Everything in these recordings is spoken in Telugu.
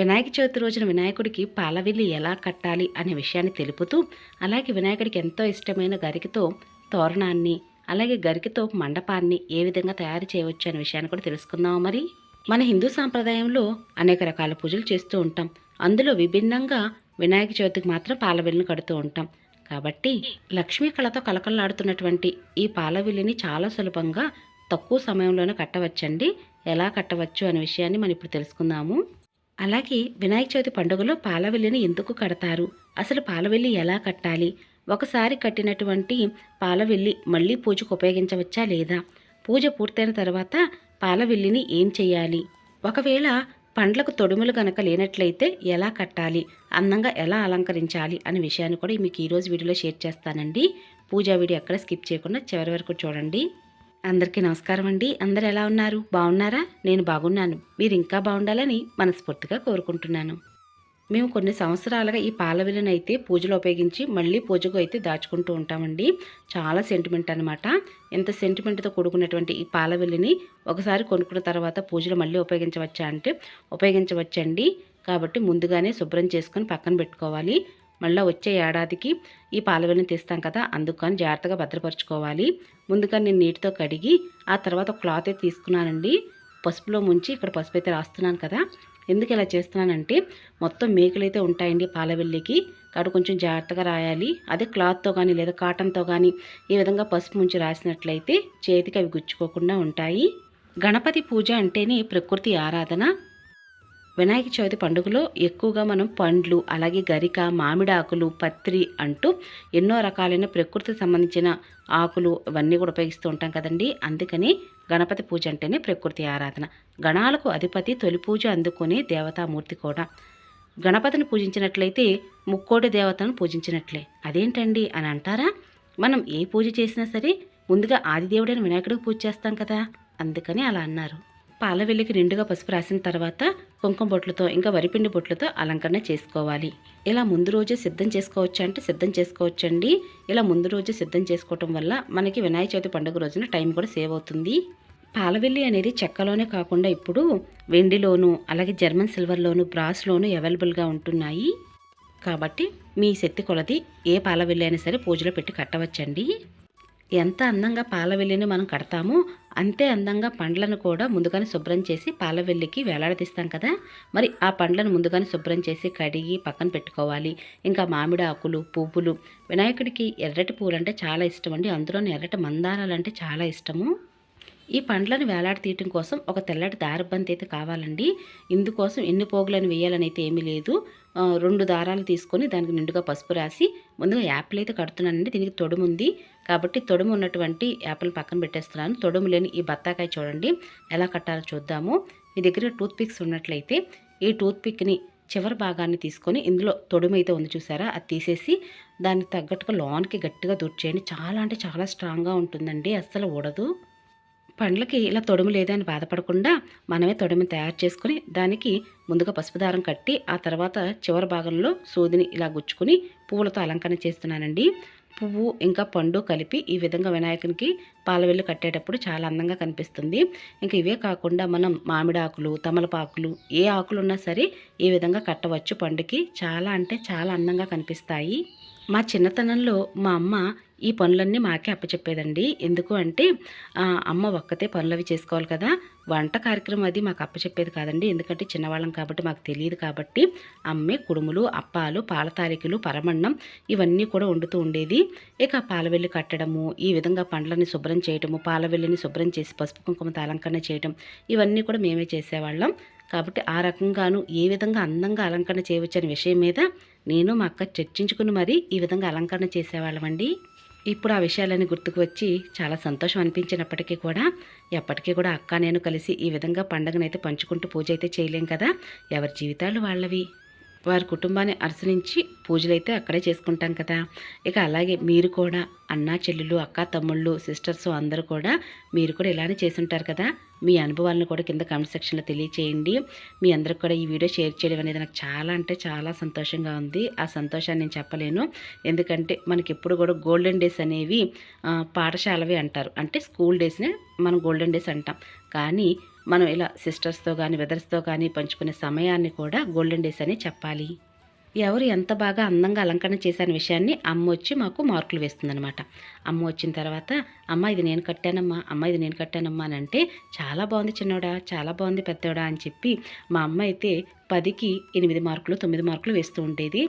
వినాయక చవితి రోజున వినాయకుడికి పాలవిల్లి ఎలా కట్టాలి అనే విషయాన్ని తెలుపుతూ అలాగే వినాయకుడికి ఎంతో ఇష్టమైన గరికతో తోరణాన్ని అలాగే గరికతో మండపాన్ని ఏ విధంగా తయారు చేయవచ్చు అనే విషయాన్ని కూడా తెలుసుకుందాం మరి. మన హిందూ సాంప్రదాయంలో అనేక రకాల పూజలు చేస్తూ ఉంటాం. అందులో విభిన్నంగా వినాయక చవితికి మాత్రం పాలవిల్లిని కడుతూ ఉంటాం. కాబట్టి లక్ష్మీ కళతో కలకలలాడుతున్నటువంటి ఈ పాలవిల్లిని చాలా సులభంగా తక్కువ సమయంలోనే కట్టవచ్చండి. ఎలా కట్టవచ్చు అనే విషయాన్ని మనం ఇప్పుడు తెలుసుకుందాము. అలాగే వినాయక చవితి పండుగలో పాలవెల్లిని ఎందుకు కడతారు? అసలు పాలవెల్లి ఎలా కట్టాలి? ఒకసారి కట్టినటువంటి పాలవెల్లి మళ్ళీ పూజకు ఉపయోగించవచ్చా లేదా? పూజ పూర్తయిన తర్వాత పాలవెల్లిని ఏం చేయాలి? ఒకవేళ పండ్లకు తొడుములు కనుక లేనట్లయితే ఎలా కట్టాలి? అందంగా ఎలా అలంకరించాలి? అనే విషయాన్ని కూడా మీకు ఈరోజు వీడియోలో షేర్ చేస్తానండి. పూజా వీడియో ఎక్కడ స్కిప్ చేయకుండా చివరి వరకు చూడండి. అందరికీ నమస్కారం అండి. అందరు ఎలా ఉన్నారు? బాగున్నారా? నేను బాగున్నాను. మీరు ఇంకా బాగుండాలని మనస్ఫూర్తిగా కోరుకుంటున్నాను. మేము కొన్ని సంవత్సరాలుగా ఈ పాల అయితే పూజలో ఉపయోగించి మళ్ళీ పూజకు అయితే దాచుకుంటూ ఉంటామండి. చాలా సెంటిమెంట్ అనమాట ఎంత సెంటిమెంట్తో కూడుకున్నటువంటి ఈ పాలవెల్లిని ఒకసారి కొనుక్కున్న తర్వాత పూజలో మళ్ళీ ఉపయోగించవచ్చా అంటే ఉపయోగించవచ్చండి. కాబట్టి ముందుగానే శుభ్రం చేసుకొని పక్కన పెట్టుకోవాలి. మళ్ళీ వచ్చే ఏడాదికి ఈ పాలవెల్లిని తీస్తాం కదా అందుకని జాగ్రత్తగా భద్రపరచుకోవాలి. ముందుగా నేను నీటితో కడిగి ఆ తర్వాత క్లాత్ అయితే తీసుకున్నానండి. పసుపులో ముంచి ఇక్కడ పసుపు అయితే రాస్తున్నాను కదా ఎందుకు ఇలా చేస్తున్నానంటే మొత్తం మేకలు అయితే ఉంటాయండి పాలవెల్లికి. కాబట్టి కొంచెం జాగ్రత్తగా రాయాలి. అదే క్లాత్తో కానీ లేదా కాటన్తో కానీ ఈ విధంగా పసుపు ముంచి రాసినట్లయితే చేతికి అవి గుచ్చుకోకుండా ఉంటాయి. గణపతి పూజ అంటేనే ప్రకృతి ఆరాధన. వినాయక చవితి పండుగలో ఎక్కువగా మనం పండ్లు అలాగే గరిక మామిడి ఆకులు పత్రి అంటూ ఎన్నో రకాలైన ప్రకృతికి సంబంధించిన ఆకులు ఇవన్నీ కూడా ఉపయోగిస్తూ ఉంటాం కదండి. అందుకని గణపతి పూజ అంటేనే ప్రకృతి ఆరాధన. గణాలకు అధిపతి తొలి పూజ అందుకునే దేవతామూర్తి కూడా. గణపతిని పూజించినట్లయితే ముక్కోటి దేవతను పూజించినట్లే. అదేంటండి అని అంటారా? మనం ఏ పూజ చేసినా సరే ముందుగా ఆదిదేవుడైన వినాయకుడికి పూజ చేస్తాం కదా. అందుకని అలా అన్నారు. పాలవెల్లికి నిండుగా పసుపు రాసిన తర్వాత కుంకుమ బొట్లతో ఇంకా వరిపిండి బొట్లతో అలంకరణ చేసుకోవాలి. ఇలా ముందు రోజే సిద్ధం చేసుకోవచ్చు అంటే సిద్ధం చేసుకోవచ్చండి. ఇలా ముందు రోజే సిద్ధం చేసుకోవటం వల్ల మనకి వినాయక చవితి పండుగ రోజున టైం కూడా సేవ్ అవుతుంది. పాలవెల్లి అనేది చెక్కలోనే కాకుండా ఇప్పుడు వెండిలోను అలాగే జర్మన్ సిల్వర్లోను బ్రాస్లోను అవైలబుల్గా ఉంటున్నాయి. కాబట్టి మీ శక్తి కొలది ఏ పాలవెల్లి అయినా సరే పూజలో పెట్టి కట్టవచ్చండి. ఎంత అందంగా పాలవెల్లిని మనం కడతామో అంతే అందంగా పండ్లను కూడా ముందుగానే శుభ్రం చేసి పాలవెల్లికి వేలాడదీస్తాం కదా. మరి ఆ పండ్లను ముందుగానే శుభ్రం చేసి కడిగి పక్కన పెట్టుకోవాలి. ఇంకా మామిడి ఆకులు పువ్వులు. వినాయకుడికి ఎర్రటి పూలు అంటే చాలా ఇష్టం అండి. అందులోని ఎర్రటి మందారాలు అంటే చాలా ఇష్టము. ఈ పండ్లను వేలాడి తీయటం కోసం ఒక తెల్లటి దారబంతి అయితే కావాలండి. ఇందుకోసం ఎన్ని పోగులను వేయాలని అయితే ఏమీ లేదు. రెండు దారాలు తీసుకొని దానికి నిండుగా పసుపు రాసి ముందుగా యాపిల్ అయితే కడుతున్నానండి. దీనికి తొడుము ఉంది. కాబట్టి తొడుము ఉన్నటువంటి యాపిల్ పక్కన పెట్టేస్తున్నాను. తొడుము లేని ఈ బత్తాకాయ చూడండి. ఎలా కట్టాలో చూద్దాము. మీ దగ్గర టూత్ పిక్స్ ఉన్నట్లయితే ఈ టూత్ పిక్ని చివరి భాగాన్ని తీసుకొని ఇందులో తొడుము అయితే ఉంది చూసారా? అది తీసేసి దానికి తగ్గట్టుగా లోన్కి గట్టిగా దూర్చేయండి చాలా అంటే చాలా స్ట్రాంగ్గా ఉంటుందండి. అస్సలు ఊడదు. పండ్లకి ఇలా తొడుము లేదని బాధపడకుండా మనమే తొడుము తయారు చేసుకుని దానికి ముందుగా పసుపు దారం కట్టి ఆ తర్వాత చివరి భాగంలో సూదిని ఇలా గుచ్చుకుని పువ్వులతో అలంకరణ చేస్తున్నానండి. పువ్వు ఇంకా పండు కలిపి ఈ విధంగా వినాయకునికి పాలవెల్లు కట్టేటప్పుడు చాలా అందంగా కనిపిస్తుంది. ఇంకా ఇవే కాకుండా మనం మామిడాకులు తమలపాకులు ఏ ఆకులు ఉన్నా సరే ఈ విధంగా కట్టవచ్చు పండుకి. చాలా అంటే చాలా అందంగా కనిపిస్తాయి. మా చిన్నతనంలో మా అమ్మ ఈ పనులన్నీ మాకే అప్పచెప్పేదండి. ఎందుకు అంటే అమ్మ ఒక్కతే పనులు అవి చేసుకోవాలి కదా. వంట కార్యక్రమం అది మాకు అప్పచెప్పేది కాదండి. ఎందుకంటే చిన్నవాళ్ళం కాబట్టి మాకు తెలియదు కాబట్టి అమ్మే కుడుములు అప్పాలు పాల తాలికలు పరమన్నం ఇవన్నీ కూడా వండుతూ ఉండేది. ఇక పాలవెల్లి కట్టడము ఈ విధంగా పండ్లని శుభ్రం చేయటము పాలవెల్లిని శుభ్రం చేసి పసుపు కుంకుమతో అలంకరణ చేయటం ఇవన్నీ కూడా మేమే చేసేవాళ్ళం. కాబట్టి ఆ రకంగాను ఏ విధంగా అందంగా అలంకరణ చేయవచ్చు అనే విషయం మీద నేను మా అక్క చర్చించుకుని మరీ ఈ విధంగా అలంకరణ చేసేవాళ్ళమండి. ఇప్పుడు ఆ విషయాలన్నీ గుర్తుకు వచ్చి చాలా సంతోషం అనిపించినప్పటికీ కూడా ఎప్పటికీ కూడా అక్క నేను కలిసి ఈ విధంగా పండగనైతే పంచుకుంటూ పూజ అయితే చేయలేం కదా. ఎవరి జీవితాలు వాళ్ళవి? వారి కుటుంబాన్ని అనుసరించి పూజలైతే అక్కడే చేసుకుంటాం కదా. ఇక అలాగే మీరు కూడా అన్నా చెల్లెలు అక్క తమ్ముళ్ళు సిస్టర్స్ అందరూ కూడా మీరు కూడా ఇలానే చేసుంటారు కదా. మీ అనుభవాలను కూడా కింద కామెంట్ సెక్షన్లో తెలియచేయండి. మీ అందరికి కూడా ఈ వీడియో షేర్ చేయడం అనేది నాకు చాలా అంటే చాలా సంతోషంగా ఉంది. ఆ సంతోషాన్ని నేను చెప్పలేను. ఎందుకంటే మనకి ఎప్పుడు కూడా గోల్డెన్ డేస్ అనేవి పాఠశాలవి అంటారు. అంటే స్కూల్ డేస్నే మనం గోల్డెన్ డేస్ అంటాం. కానీ మనం ఇలా సిస్టర్స్తో కానీ బ్రదర్స్తో కానీ పంచుకునే సమయాన్ని కూడా గోల్డెన్ డేస్ అని చెప్పాలి. ఎవరు ఎంత బాగా అందంగా అలంకరణ చేశాన విషయాన్ని అమ్మ వచ్చి మాకు మార్కులు వేస్తుందనమాట అమ్మ వచ్చిన తర్వాత అమ్మ ఇది నేను కట్టానమ్మా అమ్మ ఇది నేను కట్టానమ్మా అని అంటే చాలా బాగుంది చిన్నోడా చాలా బాగుంది పెద్దోడా అని చెప్పి మా అమ్మ అయితే పదికి ఎనిమిది మార్కులు తొమ్మిది మార్కులు వేస్తూ ఉండేది.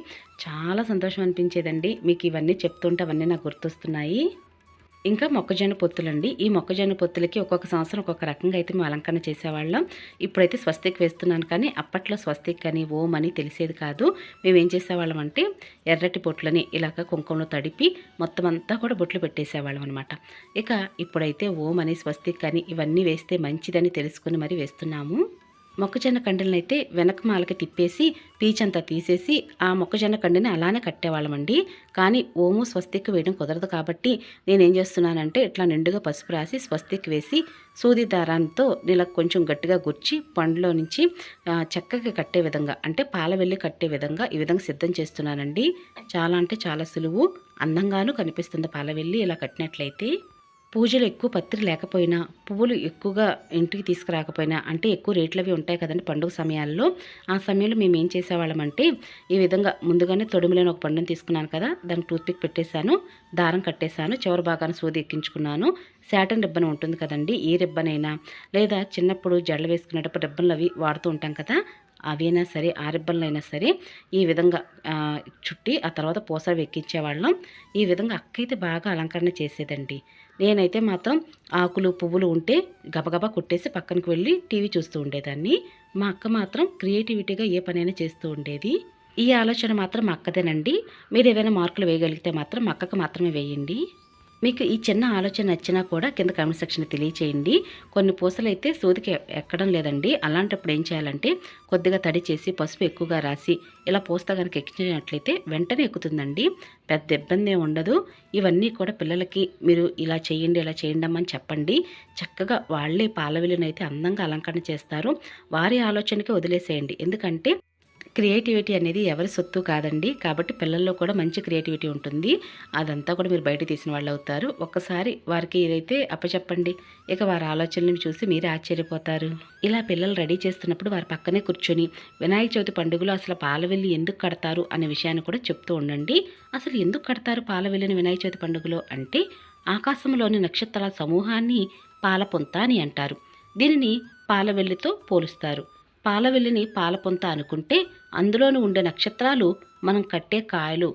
చాలా సంతోషం అనిపించేదండి. మీకు ఇవన్నీ చెప్తుంటే అవన్నీ నాకు గుర్తొస్తున్నాయి. ఇంకా మొక్కజొన్న పొత్తులండి. ఈ మొక్కజొన్న పొత్తులకి ఒక్కొక్క సంవత్సరం ఒక్కొక్క రకంగా అయితే మేము అలంకరణ చేసేవాళ్ళం. ఇప్పుడైతే స్వస్తిక్ వేస్తున్నాను కానీ అప్పట్లో స్వస్తిక్ అని ఓం అని తెలిసేది కాదు. మేము ఏం చేసేవాళ్ళం అంటే ఎర్రటి బొట్లని ఇలాగ కుంకుమలో తడిపి మొత్తం అంతా కూడా బొట్లు పెట్టేసేవాళ్ళం అనమాట ఇక ఇప్పుడైతే ఓం అని స్వస్తిక్ అని ఇవన్నీ వేస్తే మంచిదని తెలుసుకుని మరి వేస్తున్నాము. మొక్కజొన్న కండెలను అయితే వెనక మాలకి తిప్పేసి పీచంతా తీసేసి ఆ మొక్కజొన్న కండిని అలానే కట్టేవాళ్ళమండి. కానీ ఓము స్వస్తిక్ వేయడం కుదరదు కాబట్టి నేనేం చేస్తున్నానంటే ఇట్లా నిండుగా పసుపు రాసి స్వస్తిక్ వేసి సూది దారాంతో ఇలా కొంచెం గట్టిగా గుర్చి పండులో నుంచి చెక్కకి కట్టే విధంగా అంటే పాల వెళ్ళి కట్టే విధంగా ఈ విధంగా సిద్ధం చేస్తున్నానండి. చాలా అంటే చాలా సులువు అందంగాను కనిపిస్తుంది పాల వెళ్ళి ఇలా కట్టినట్లయితే. పూజలు ఎక్కువ పత్రి లేకపోయినా పువ్వులు ఎక్కువగా ఇంటికి తీసుకురాకపోయినా అంటే ఎక్కువ రేట్లు అవి ఉంటాయి కదండి పండుగ సమయాల్లో. ఆ సమయంలో మేము ఏం చేసేవాళ్ళం అంటే ఈ విధంగా ముందుగానే తొడుములేని ఒక పండుని తీసుకున్నాను కదా దానికి టూత్పిక్ పెట్టేశాను దారం కట్టేశాను చివరి భాగాన్ని సూది ఎక్కించుకున్నాను. శాటన్ రిబ్బన్ ఉంటుంది కదండి ఏ రిబ్బన్ అయినా లేదా చిన్నప్పుడు జడలు వేసుకునేటప్పుడు రిబ్బన్లు అవి వాడుతూ ఉంటాం కదా అవైనా సరే ఆ సరే ఈ విధంగా చుట్టి ఆ తర్వాత పూసలు వెక్కించేవాళ్ళం. ఈ విధంగా అక్కయితే బాగా అలంకరణ చేసేదండి. నేనైతే మాత్రం ఆకులు పువ్వులు ఉంటే గబగబా కుట్టేసి పక్కనకి వెళ్ళి టీవీ చూస్తూ ఉండేదాన్ని. మా అక్క మాత్రం క్రియేటివిటీగా ఏ పనైనా చేస్తూ ఉండేది. ఈ ఆలోచన మాత్రం మా అక్కదేనండి. మీరు ఏవైనా మార్కులు వేయగలిగితే మాత్రం మా అక్కకు మాత్రమే వేయండి. మీకు ఈ చిన్న ఆలోచన నచ్చినా కూడా కింద కామెంట్ సెక్షన్ తెలియచేయండి. కొన్ని పూసలు అయితే సూదికి ఎక్కడం లేదండి. అలాంటప్పుడు ఏం చేయాలంటే కొద్దిగా తడి చేసి పసుపు ఎక్కువగా రాసి ఇలా పూస్తా కనుక ఎక్కించినట్లయితే వెంటనే ఎక్కుతుందండి. పెద్ద ఇబ్బంది ఉండదు. ఇవన్నీ కూడా పిల్లలకి మీరు ఇలా చేయండి ఇలా చేయండి అమ్మని చెప్పండి. చక్కగా వాళ్ళే పాలవిలునైతే అందంగా అలంకరణ చేస్తారు. వారి ఆలోచనకి వదిలేసేయండి. ఎందుకంటే క్రియేటివిటీ అనేది ఎవరి సొత్తు కాదండి. కాబట్టి పిల్లల్లో కూడా మంచి క్రియేటివిటీ ఉంటుంది. అదంతా కూడా మీరు బయట తీసిన వాళ్ళు అవుతారు. ఒక్కసారి వారికి ఏదైతే అప్పచెప్పండి ఇక వారి ఆలోచనలను చూసి మీరే ఆశ్చర్యపోతారు. ఇలా పిల్లలు రెడీ చేస్తున్నప్పుడు వారి పక్కనే కూర్చొని వినాయక చవితి పండుగలో అసలు పాలవెల్లి ఎందుకు కడతారు అనే విషయాన్ని కూడా చెప్తూ ఉండండి. అసలు ఎందుకు కడతారు పాలవెల్లిని వినాయక చవితి పండుగలో? అంటే ఆకాశంలోని నక్షత్రాల సమూహాన్ని పాలపొంత అని అంటారు. దీనిని పాలవెల్లితో పోలుస్తారు. పాలవెల్లిని పాలపొంత అనుకుంటే అందులోని ఉండే నక్షత్రాలు మనం కట్టే కాయలు.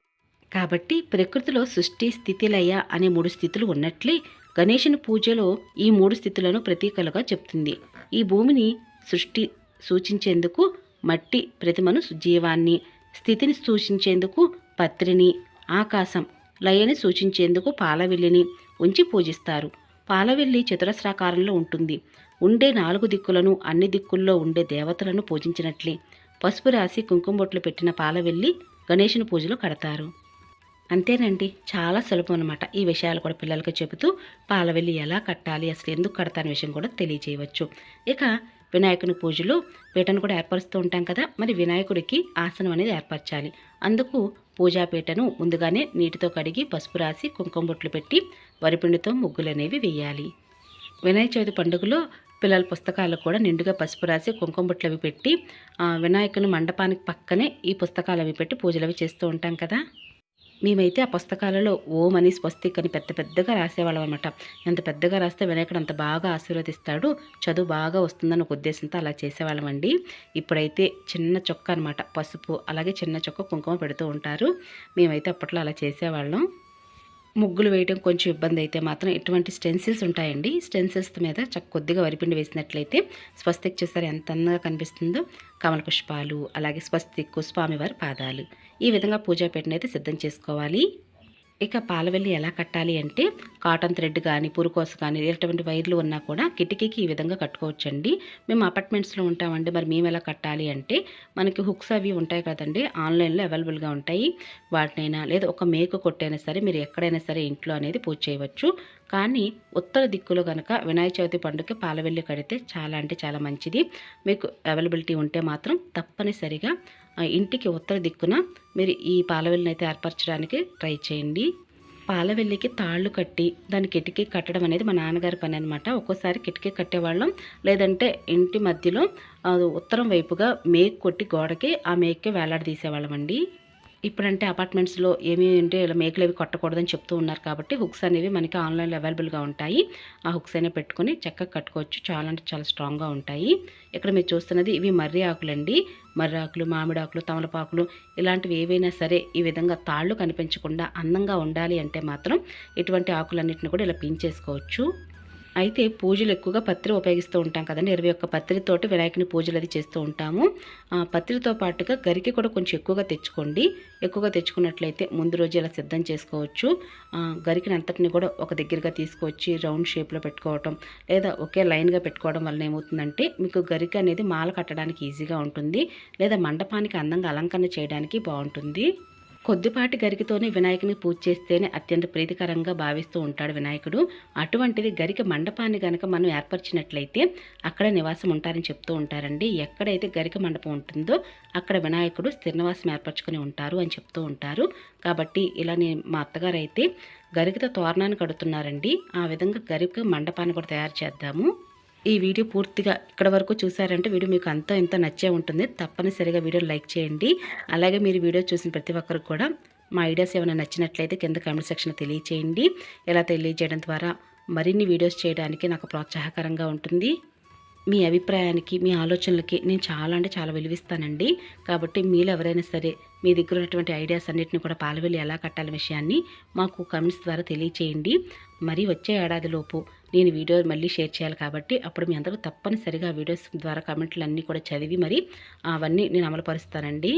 కాబట్టి ప్రకృతిలో సృష్టి స్థితి లయ అనే మూడు స్థితులు ఉన్నట్లే గణేషుని పూజలో ఈ మూడు స్థితులను ప్రతీకలుగా చెప్తుంది. ఈ భూమిని సృష్టి సూచించేందుకు మట్టి ప్రతిమను జీవాన్ని స్థితిని సూచించేందుకు పత్రిని ఆకాశం లయని సూచించేందుకు పాలవెల్లిని ఉంచి పూజిస్తారు. పాలవెల్లి చతురస్రాకారంలో ఉంటుంది. ఉండే నాలుగు దిక్కులను అన్ని దిక్కుల్లో ఉండే దేవతలను పూజించినట్లే. పసుపు రాసి కుంకుమ బొట్లు పెట్టిన పాలవెల్లి గణేషుని పూజలో కడతారు. అంతేనండి చాలా సులభం అనమాట ఈ విషయాలు కూడా పిల్లలకి చెబుతూ పాలవెల్లి ఎలా కట్టాలి అసలు ఎందుకు కడతాని విషయం కూడా తెలియజేయవచ్చు ఇక వినాయకుని పూజలో పీటను కూడా ఏర్పరుస్తూ ఉంటాం కదా మరి వినాయకుడికి ఆసనం అనేది ఏర్పరచాలి. అందుకు పూజాపీటను ముందుగానే నీటితో కడిగి పసుపు రాసి కుంకుమ బొట్లు పెట్టి వరిపిండితో ముగ్గులు అనేవి వేయాలి. వినాయక చవితి పండుగలో పిల్లల పుస్తకాలు కూడా నిండుగా పసుపు రాసి కుంకుమ అవి పెట్టి ఆ, వినాయకుని మండపానికి పక్కనే ఈ పుస్తకాలు అవి పెట్టి పూజలు అవి చేస్తూ ఉంటాం కదా. మేమైతే ఆ పుస్తకాలలో ఓం అని స్వస్తిక్ అని పెద్ద పెద్దగా రాసేవాళ్ళం అనమాట ఎంత పెద్దగా రాస్తే వినాయకుడు అంత బాగా ఆశీర్వదిస్తాడు చదువు బాగా వస్తుందని ఒక ఉద్దేశంతో అలా చేసేవాళ్ళం అండి. ఇప్పుడైతే చిన్న చొక్క అనమాట పసుపు అలాగే చిన్న చొక్క కుంకుమ పెడుతూ ఉంటారు. మేమైతే అప్పట్లో అలా చేసేవాళ్ళం. ముగ్గులు వేయడం కొంచెం ఇబ్బంది అయితే మాత్రం ఇటువంటి స్టెన్సిల్స్ ఉంటాయండి. స్టెన్సిల్స్ మీద చక్క కొద్దిగా వరిపిండి వేసినట్లయితే స్వస్తిక్ చూసారు ఎంత అందంగా కనిపిస్తుందో కమల పుష్పాలు అలాగే స్వస్తిక్కు స్వామివారి పాదాలు. ఈ విధంగా పూజా పెట్టినైతే సిద్ధం చేసుకోవాలి. ఇక పాలవెల్లి ఎలా కట్టాలి అంటే కాటన్ థ్రెడ్ కానీ పురుకోస కానీ ఇటువంటి వైర్లు ఉన్నా కూడా కిటికీకి ఈ విధంగా కట్టుకోవచ్చండి. మేము అపార్ట్మెంట్స్లో ఉంటామండి. మరి మేము ఎలా కట్టాలి అంటే మనకి హుక్స్ అవి ఉంటాయి కదండి. ఆన్లైన్లో అవైలబుల్గా ఉంటాయి. వాటినైనా లేదా ఒక మేకు కొట్టైనా సరే మీరు ఎక్కడైనా సరే ఇంట్లో అనేది పూజ చేయవచ్చు. కానీ ఉత్తర దిక్కులో కనుక వినాయక చవితి పండుగకి పాలవెల్లి కడితే చాలా అంటే చాలా మంచిది. మీకు అవైలబిలిటీ ఉంటే మాత్రం తప్పనిసరిగా ఇంటికి ఉత్తర దిక్కున మీరు ఈ పాలవెల్లిని అయితే ఏర్పరచడానికి ట్రై చేయండి. పాలవెల్లికి తాళ్ళు కట్టి దాని కిటికీ కట్టడం అనేది మా నాన్నగారి పని అనమాట ఒక్కోసారి కిటికీ కట్టేవాళ్ళం. లేదంటే ఇంటి మధ్యలో ఉత్తరం వైపుగా మేక్ కొట్టి గోడకి ఆ మేక్కి వేలాడదీసేవాళ్ళం అండి ఇప్పుడంటే అపార్ట్మెంట్స్లో ఏమి అంటే ఇలా మేకలు అవి కొట్టకూడదని చెప్తూ ఉన్నారు కాబట్టి హుక్స్ అనేవి మనకి ఆన్లైన్లో అవైలబుల్గా ఉంటాయి. ఆ హుక్స్ అనేవి పెట్టుకొని చక్కగా కట్టుకోవచ్చు. చాలా అంటే చాలా స్ట్రాంగ్గా ఉంటాయి. ఇక్కడ మీరు చూస్తున్నది ఇవి మర్రి ఆకులండి. మర్రి ఆకులు మామిడి ఆకులు తమలపాకులు ఇలాంటివి ఏవైనా సరే ఈ విధంగా తాళ్ళు కనిపించకుండా అందంగా ఉండాలి అంటే మాత్రం ఇటువంటి ఆకులన్నింటిని కూడా ఇలా పీంచేసుకోవచ్చు. అయితే పూజలు ఎక్కువగా పత్రి ఉపయోగిస్తూ ఉంటాం కదండి. ఇరవై ఒక్క పత్రితోటి వినాయకుని పూజలు అది చేస్తూ ఉంటాము. ఆ పత్రితో పాటుగా గరికి కూడా కొంచెం ఎక్కువగా తెచ్చుకోండి. ఎక్కువగా తెచ్చుకున్నట్లయితే ముందు రోజు ఇలా సిద్ధం చేసుకోవచ్చు. గరికిని అంతటిని కూడా ఒక దగ్గరగా తీసుకొచ్చి రౌండ్ షేప్లో పెట్టుకోవటం లేదా ఒకే లైన్గా పెట్టుకోవడం వల్ల ఏమవుతుందంటే మీకు గరిక అనేది మాల కట్టడానికి ఈజీగా ఉంటుంది. లేదా మండపానికి అందంగా అలంకరణ చేయడానికి బాగుంటుంది. కొద్దిపాటి గరికతోనే వినాయకుని పూజ చేస్తేనే అత్యంత ప్రీతికరంగా భావిస్తూ ఉంటాడు వినాయకుడు. అటువంటిది గరిక మండపాన్ని గనక మనం ఏర్పరిచినట్లయితే అక్కడ నివాసం ఉంటారని చెప్తూ ఉంటారండి. ఎక్కడైతే గరిక మండపం ఉంటుందో అక్కడ వినాయకుడు స్థిర నివాసం ఏర్పరచుకుని ఉంటారు అని చెప్తూ ఉంటారు. కాబట్టి ఇలా నేను మా అత్తగారు అయితే గరికతో తోరణాన్ని కడుతున్నారండి. ఆ విధంగా గరిక మండపాన్ని కూడా తయారు చేద్దాము. ఈ వీడియో పూర్తిగా ఇక్కడ వరకు చూసారంటే వీడియో మీకు అంతా ఇంత నచ్చే ఉంటుంది. తప్పనిసరిగా వీడియో లైక్ చేయండి. అలాగే మీరు వీడియో చూసిన ప్రతి ఒక్కరికి కూడా మా ఐడియాస్ ఏమైనా నచ్చినట్లయితే కింద కామెంట్ సెక్షన్ తెలియచేయండి. ఇలా తెలియజేయడం ద్వారా మరిన్ని వీడియోస్ చేయడానికి నాకు ప్రోత్సాహకరంగా ఉంటుంది. మీ అభిప్రాయానికి మీ ఆలోచనలకి నేను చాలా అంటే చాలా విలువిస్తానండి. కాబట్టి మీరు ఎవరైనా సరే మీ దగ్గర ఉన్నటువంటి ఐడియాస్ అన్నిటిని కూడా పాలవెల్లి ఎలా కట్టాలి విషయాన్ని మాకు కమెంట్స్ ద్వారా తెలియచేయండి. మరి వచ్చే ఏడాదిలోపు నేను వీడియో మళ్ళీ షేర్ చేయాలి కాబట్టి అప్పుడు మీ అందరూ తప్పనిసరిగా వీడియోస్ ద్వారా కమెంట్లు అన్నీ కూడా చదివి మరి అవన్నీ నేను అమలుపరుస్తానండి.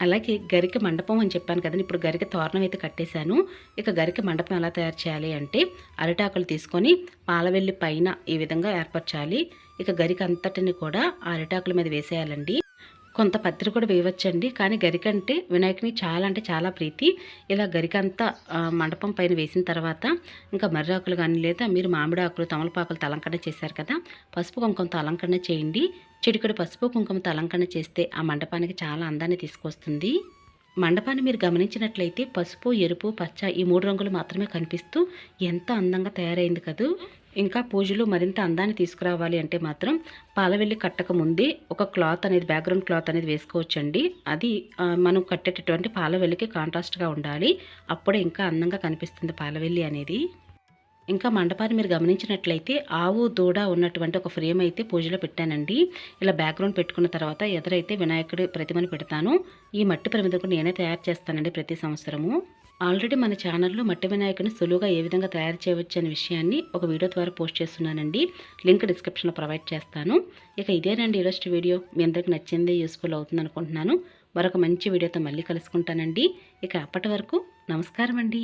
అలాగే గరిక మండపం అని చెప్పాను కదండి ఇప్పుడు గరిక తోరణం అయితే కట్టేశాను. ఇక గరిక మండపం ఎలా తయారు చేయాలి అంటే అరిటాకులు తీసుకొని పాలవెల్లి పైన ఈ విధంగా ఏర్పరచాలి. ఇక గరిక అంతటిని కూడా ఆ అరిటాకుల మీద వేసేయాలండి. కొంత పత్రి కూడా వేయవచ్చండి. కానీ గరిక అంటే వినాయకుని చాలా అంటే చాలా ప్రీతి. ఇలా గరిక అంతా మండపం పైన వేసిన తర్వాత ఇంకా మర్రాకులు కానీ లేదా మీరు మామిడి ఆకులు తమలపాకులతో అలంకరణ చేశారు కదా పసుపు కుంకుమతో అలంకరణ చేయండి. చిటికెడు పసుపు కుంకుమతో అలంకరణ చేస్తే ఆ మండపానికి చాలా అందాన్ని తీసుకొస్తుంది. మండపాన్ని మీరు గమనించినట్లయితే పసుపు ఎరుపు పచ్చ ఈ మూడు రంగులు మాత్రమే కనిపిస్తూ ఎంత అందంగా తయారైంది కదూ. ఇంకా పూజలు మరింత అందాన్ని తీసుకురావాలి అంటే మాత్రం పాలవెల్లి కట్టక ముందే ఒక క్లాత్ అనేది బ్యాక్గ్రౌండ్ క్లాత్ అనేది వేసుకోవచ్చండి. అది మనం కట్టేటటువంటి పాలవెల్లికి కాంట్రాస్ట్గా ఉండాలి. అప్పుడే ఇంకా అందంగా కనిపిస్తుంది పాలవెల్లి అనేది. ఇంకా మండపాన్ని మీరు గమనించినట్లయితే ఆవు దూడ ఉన్నటువంటి ఒక ఫ్రేమ్ అయితే పూజలో పెట్టానండి. ఇలా బ్యాక్గ్రౌండ్ పెట్టుకున్న తర్వాత ఎదురైతే వినాయకుడి ప్రతిమను పెడతాను. ఈ మట్టి ప్రమిదకు నేనే తయారు చేస్తానండి ప్రతి సంవత్సరము. ఆల్రెడీ మన ఛానల్లో మట్టి వినాయకుని సులువుగా ఏ విధంగా తయారు చేయవచ్చు అనే విషయాన్ని ఒక వీడియో ద్వారా పోస్ట్ చేస్తున్నానండి. లింక్ డిస్క్రిప్షన్లో ప్రొవైడ్ చేస్తాను. ఇక ఇదేనండి ఈరోజు వీడియో. మీ అందరికి నచ్చింది యూస్ఫుల్ అవుతుంది అనుకుంటున్నాను. మరొక మంచి వీడియోతో మళ్ళీ కలుసుకుంటానండి. ఇక అప్పటి వరకు నమస్కారం అండి